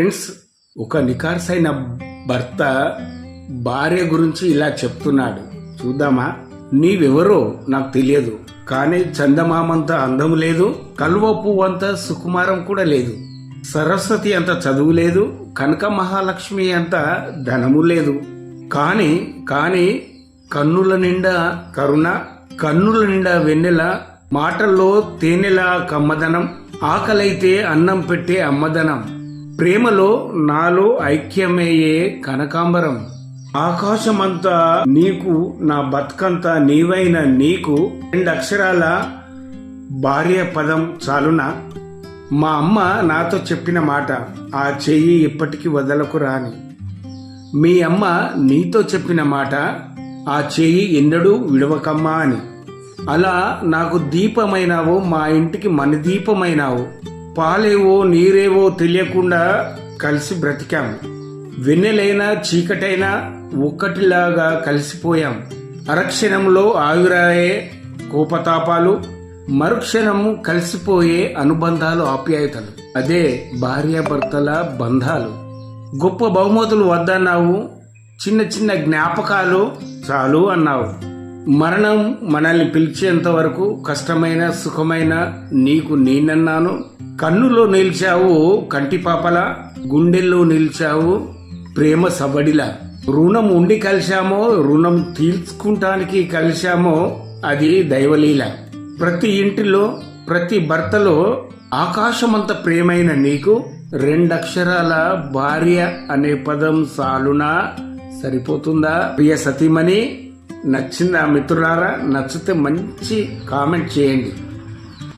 Friends ఒక నికార్సైన భర్త భార్య గురించి ఇలా చెప్తున్నాడు. చూద్దామా? నీవెవరో నాకు తెలియదు. కానీ చందమామంత అందం లేదు కల్వ పువ్వు అంత సుకుమారం కూడా లేదు. సరస్వతి అంత చదువు లేదు కనక మహాలక్ష్మి అంత ధనము లేదు. కానీ కానీ కన్నుల నిండా కరుణ కన్నుల నిండా వెన్నెల మాటల్లో తేనెల కమ్మదనం ఆకలైతే అన్నం పెట్టే అమ్మదనం. ప్రేమలో నాలో ఐక్యమయ్యే కనకాంబరం. ఆకాశమంతా నీకు నా బతుకంతా నీవైన నీకు రెండు అక్షరాల భార్య పదం చాలునా? మా అమ్మ నాతో చెప్పిన మాట ఆ చెయ్యి ఇప్పటికీ వదలకు రాని. మీ అమ్మ నీతో చెప్పిన మాట ఆ చెయ్యి ఎన్నడూ విడవకమ్మా అని. అలా నాకు దీపమైనావు మా ఇంటికి మన దీపమైనావు పాలేవో నీరేవో తెలియకుండా కలిసి బ్రతికాం. వెన్నెలైనా చీకటైనా ఒక్కటిలాగా కలిసిపోయాం. అరక్షణంలో ఆవిరాయే కోపతాపాలు మరుక్షణము కలిసిపోయే అనుబంధాలు ఆప్యాయతలు. అదే భార్యాభర్తల బంధాలు. గొప్ప బహుమతులు వద్దన్నావు చిన్న చిన్న జ్ఞాపకాలు చాలు అన్నావు. మరణం మనల్ని పిలిచేంత వరకు కష్టమైన సుఖమైన నీకు నేనన్నాను. కన్నులో నిలిచావు కంటిపాపల గుండెల్లో నిలిచావు ప్రేమ సబడిలా. రుణం ఉండి కలిశామో రుణం తీర్చుకుంటానికి కలిశామో అది దైవలీల. ప్రతి ఇంటిలో ప్రతి భర్తలో ఆకాశమంత ప్రేమైన నీకు. రెండక్షరాల భార్య అనే పదం సాలునా సరిపోతుందా? ప్రియ సతీమణి నచ్చిందా మిత్రులారా? నచ్చితే మంచి కామెంట్ చేయండి.